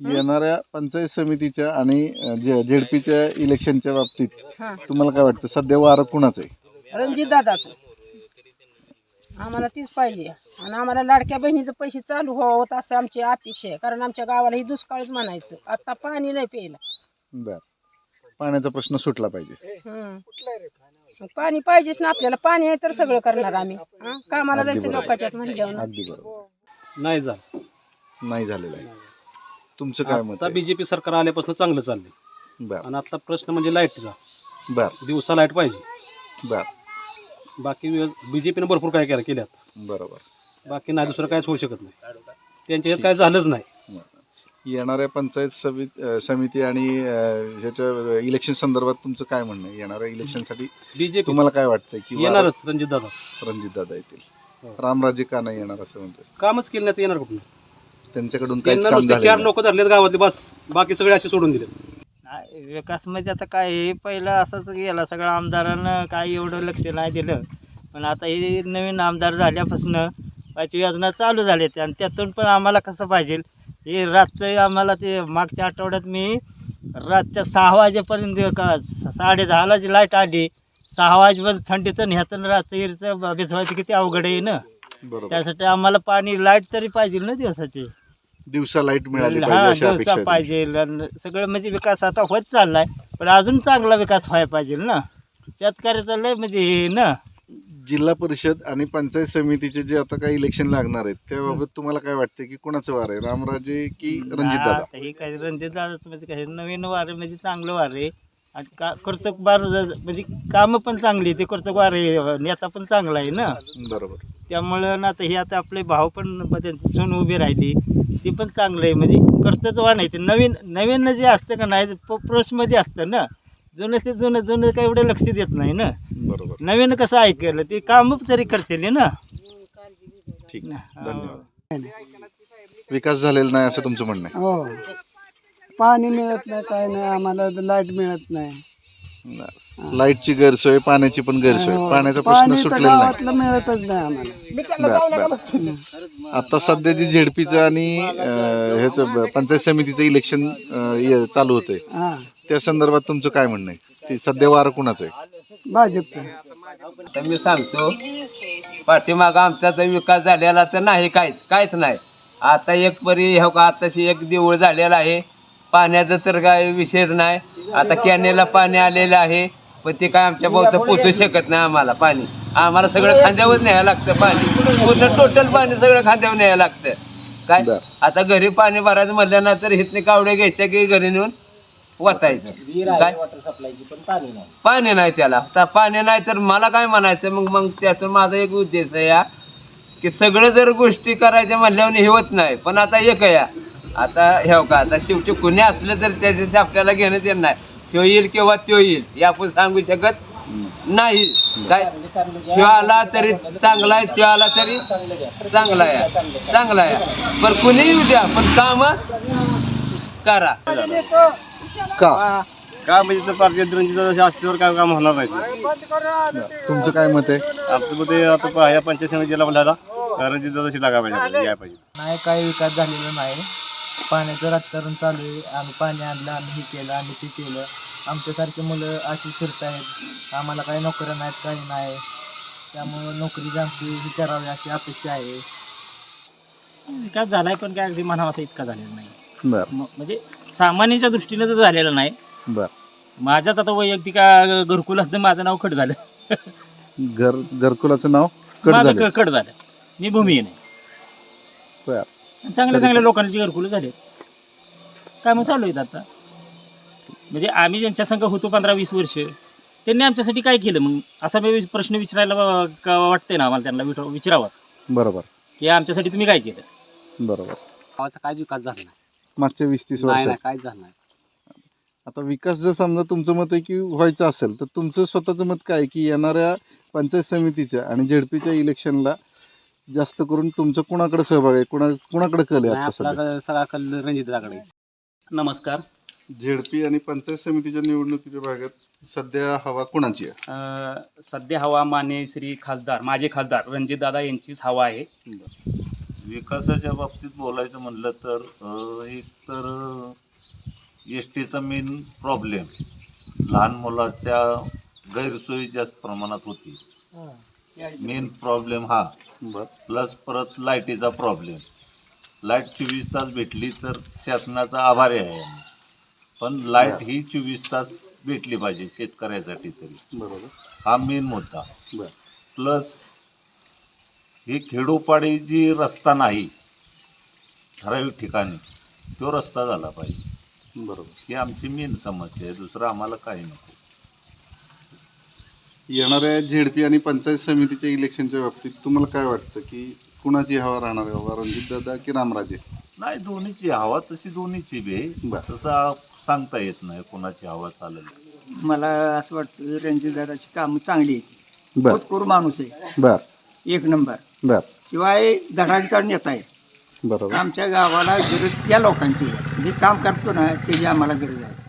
येणाऱ्या पंचायत समितीच्या आणि झेडपीच्या इलेक्शनच्या बाबतीत हा. तुम्हाला काय वाटतं? सध्या वारं कुणाचं आहे? रणजित दादाचं. आम्हाला तीच पाहिजे. आणि आम्हाला लाडक्या बहिणीचं पैसे चालू व्हावं असं आमची अपेक्षा आहे. कारण आमच्या गावाला ही दुष्काळच म्हणायचं. आता पाणी नाही प्यायला. बर. पाण्याचा प्रश्न सुटला पाहिजे. मग पाणी पाहिजेच ना आपल्याला. पाणी आहे तर सगळं करणार आम्ही. हा? कामाला अगदी जायचं बरोबर. लोकांच्यात म्हणल्यावर. अगदी बरोबर. नाही झालं. नाही झालेलं आहे. तुमचं काय मत आता आहे? बीजेपी सरकार आल्यापासून चांगलं चाललंय. बर. आणि आता प्रश्न म्हणजे लाईटचा. बर. दिवसा लाइट पाहिजे. बर. बाकी बीजेपीने भरपूर काय केलं केल्यात. बरोबर. बाकी नाही दुसरं कायच होऊ शकत नाही. त्यांच्या ह्यात काय झालंच नाही. येणाऱ्या पंचायत समिती अं, समिती आणि अं, ह्याच्या इलेक्शन संदर्भात तुमचं काय म्हणणं आहे? येणाऱ्या इलेक्शनसाठी बीजेपी तुम्हाला काय वाटतंय की येणारच रणजित दादाच रणजित दादा येतील. हो. रामराजे का नाही येणार असं म्हणतोय? कामच केलं नाही तर येणार कुठून? त्यांच्याकडून काहीच त्यांना काम नुसते झालेलं चार नाही. लोक धरलेत गावातले बस. बाकी सगळे असे सोडून दिले नाही, विकास म्हणजे आता काय हे पहिलं असंच गेला. सगळं आमदारानं काय एवढं लक्ष नाही दिलं. पण आता हे नवीन आमदार झाल्यापासून पाचवी योजना चालू झाल्या त्या आणि त्यातून पण आम्हाला कसं पाहिजे? हे रातचं आम्हाला ते मागच्या आठवड्यात मी रातच्या सहा वाजेपर्यंत का साडे दहाला जी लाइट आली सहा वाजेपर्यंत थंडीत ह्यातून रातचं इरचं बेसवायचं किती अवघड आहे ना? बरोबर. त्यासाठी आम्हाला पाणी लाइट तरी पाहिजे ना दिवसाची. दिवसा लाइट मिळाली हा पाहिजे अशी दिवसा सगळं म्हणजे विकास आता होत चाललाय पण अजून चांगला विकास व्हायला पाहिजे ना. शेतकऱ्याचा लय म्हणजे हे ना. जिल्हा परिषद आणि पंचायत समितीचे जे आता काही इलेक्शन लागणार आहेत त्याबाबत तुम्हाला काय वाटतं की कोणाचं वार आहे? रामराजे की रणजित दादा? आता हे काय रणजित दादाच म्हणजे काय नवीन वारे म्हणजे चांगलं वारे आणि का कर्तक बार म्हणजे कामं पण चांगली ते कर्तक वारे नेता पण चांगला आहे ना. बरोबर. त्यामुळं ना आता हे आता आपले भाव पण ब- त्यांची सून उभी राहिली. ती पण चांगलं आहे. म्हणजे कर्तृत्व नाही ते नवीन नवीन जे असतं का नाही प्रोसमध्ये असतं ना. जुनं ते जुनं जुनं काही एवढं लक्ष देत नाही ना. बरोबर. नवीन कसं ऐकलं ते काम तरी करतील ना. ठीक हा. धन्यवाद. विकास झालेला नाही असं तुमचं म्हणणं आहे. हो. पाणी मिळत नाही काय नाही. आम्हाला लाइट मिळत नाही. लाईटची गैरसोय पाण्याची पण गैरसोय. हो. पाण्याचा प्रश्न पाणी तर सुटलेला नाही. गावातलं मिळतच नाही आम्हाला. आता सध्या जी झेडपीचं आणि अं, ह्याचं ब- पंचायत समितीचं इलेक्शन चालू होतंय. हा. त्या संदर्भात तुमचं काय म्हणणं आहे? ते सध्या वार कुणाचं आहे? भाजपचं. तर मी सांगतो पाठीमागं आमचा तर विकास झालेला तर नाही काहीच काहीच नाही. आता एक परी हो का आताशी एक देऊळ झालेला आहे. पाण्याचा तर काय विषयच नाही. आता कॅनेला पाणी आलेलं आहे पण ते काय आमच्या भाऊचं पोचू शकत नाही आम्हाला पाणी. आम्हाला सगळं खांद्यावर न्यायला लागतं पाणी. पूर्ण टोटल पाणी सगळं खांद्यावर न्यायला लागतं. काय. आता घरी पाणी भरायचं म्हटल्यानंतर इथने कावड्या घ्यायच्या की घरी नेऊन वतायचं. काय? पाणी नाही. त्याला. आता पाणी नाही तर मला काय म्हणायचं? मग मग त्यातून माझा एक उद्देश आहे या की सगळं जर गोष्टी करायच्या म्हणल्यावर हे होत नाही. पण आता एक आहे या आता हे का आता शेवटी कुणी असलं तर त्याच्याशी आपल्याला घेणं देणं नाही. शिव येईल किंवा त्यो येईल हे आपण सांगू शकत नाही. काय? शिव आला तरी चांगला आहे त्यो आला तरी चांगला आहे. चांगला आहे. पण कुणी येऊ द्या पण काम करा. का? काय म्हणजे तर पार्टी रणजित आशीवर काय काम होणार नाही? तुमचं काय मत आहे? आमचं मध्ये आता या पंचायत समितीला बोलायला रणजित दादाशी लागा पाहिजे या पाहिजे. नाही काही विकास झालेला नाही. पाण्याचं राजकारण चालू आहे. आम्ही पाणी आणलं आम्ही हे केलं आम्ही ते केलं. आमच्यासारखे मुलं अशी फिरत आहेत. आम्हाला काही नोकऱ्या नाहीत काही नाही. त्यामुळं नोकरी आमची विचारावी अशी अपेक्षा आहे. विकास झालाय पण काय अगदी म्हणावा असं इतका झालेला नाही. बर. म- म्हणजे सामान्यांच्या दृष्टीनं जर झालेलं नाही बर. माझ्याच आता वैयक्तिक घरकुलाचं माझं नाव कट झालं. घर घरकुलाचं नाव कट माझं झालं. क- कट झालं. मी भूमिहीन आहे. बर. चांगल्या चांगल्या लोकांची घरकुलं झाले. काय मग चालू आहेत आता? म्हणजे आम्ही ज्यांच्या संघ होतो पंधरा वीस वर्ष त्यांनी आमच्यासाठी काय केलं मग? असा मी प्रश्न विचारायला वा- का वाटतंय ना आम्हाला त्यांना विचार- विचारावाच बरोबर. की आमच्यासाठी तुम्ही काय केलं? बरोबर. गावाचा काहीच विकास झाला नाही? मागच्या वीस तीस नाही वर्षात. नाही काहीच झालं नाही? आता विकास जर समजा तुमचं मत आहे की व्हायचं असेल तर तुमचं स्वतःचं मत काय आहे की येणाऱ्या पंचायत समितीच्या आणि झेडपीच्या इलेक्शनला जास्त करून तुमचं कुणाकडे सहभाग आहे? कुणा कुणाकडे कल आहे आता सध्या? सगळा कल रणजित दादाकडे नमस्कार. झेडपी आणि पंचायत समितीच्या निवडणुकीच्या भागात सध्या हवा कुणाची आहे? अ, सध्या हवा माने श्री खासदार माझे खासदार रणजितदादा यांचीच हवा आहे. विकासाच्या बाबतीत बोलायचं म्हणलं तर अ, एक तर एस टीचा मेन प्रॉब्लेम लहान मुलाच्या गैरसोयी जास्त प्रमाणात होती. मेन प्रॉब्लेम हा. प्लस परत लाईटीचा प्रॉब्लेम. लाइट चोवीस तास भेटली तर शासनाचा आभारी आहे आम्ही. पण लाइट ही चोवीस तास भेटली पाहिजे शेतकऱ्यासाठी तरी. बरोबर. हा मेन मुद्दा. प्लस ही खेडोपाडी जी रस्ता नाही ठराविक ठिकाणी तो रस्ता झाला पाहिजे. बरोबर. ही आमची मेन समस्या आहे. दुसरं आम्हाला काही नको. येणाऱ्या झेडपी आणि पंचायत समितीच्या इलेक्शनच्या बाबतीत तुम्हाला काय वाटतं की कुणाची हवा राहणार आहे बाबा? रणजित दादा की रामराजे? नाही दोन्हीची हवा तशी दोन्हीची बी आहे. बर. तसं सांगता येत नाही कोणाची हवा चालेल. मला असं वाटतं रणजितदादाची कामं चांगली आहेत. बर. होतकरू माणूस आहे. बर. एक नंबर. बर. शिवाय धडाडीचा नेता आहे. बरोबर. आमच्या गावाला गरज त्या लोकांची आहे. जे काम करतो ना त्याची आम्हाला गरज आहे.